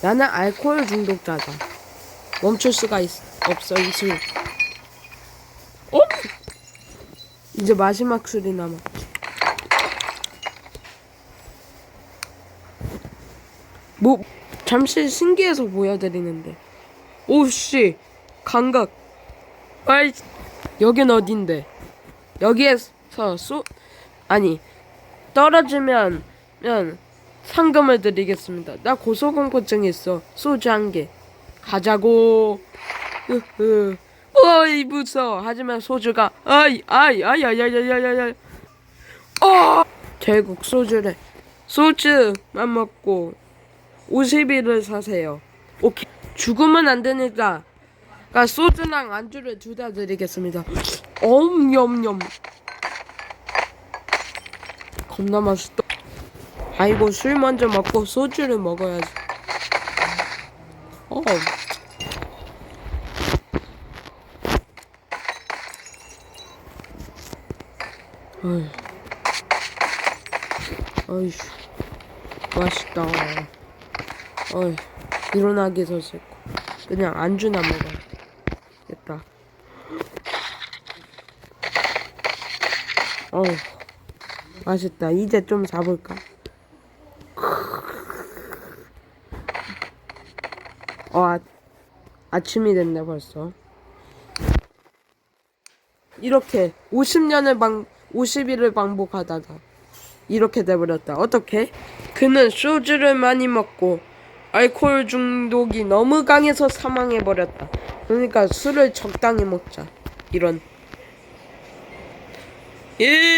나는 알코올 중독자다. 멈출 수가 있, 없어 이 술. 어? 이제 마지막 술이 남아. 뭐 잠시 신기해서 보여드리는데. 오씨 감각. 아이 여긴 어딘데? 여기에서 쏘 아니 떨어지면 면 상금을 드리겠습니다. 나 고소공포증 있어. 소주 한 개. 가자고. 으흐. 어이 무서워. 하지만 소주가 아이 아이 아이 아이 아이 아이 아이 아이. 어! 결국 소주를 소주만 먹고 50일을 사세요. 오케이. 죽으면 안 되니까. 가 소주랑 안주를 둘 다 드리겠습니다. 엄냠냠. 겁나 맛있다. 아이고 술 먼저 먹고 소주를 먹어야지. 어. 어이씨. 맛있다. 어이. 일어나기 더 싫고. 그냥 안주나 먹어야겠다. 어우. 맛있다. 이제 좀 잡을까? 어, 아, 아침이 됐네 벌써. 이렇게 50년을 방 50일을 반복하다가 이렇게 돼버렸다. 어떻게? 그는 소주를 많이 먹고 알코올 중독이 너무 강해서 사망해 버렸다. 그러니까 술을 적당히 먹자. 이런. 예. 어!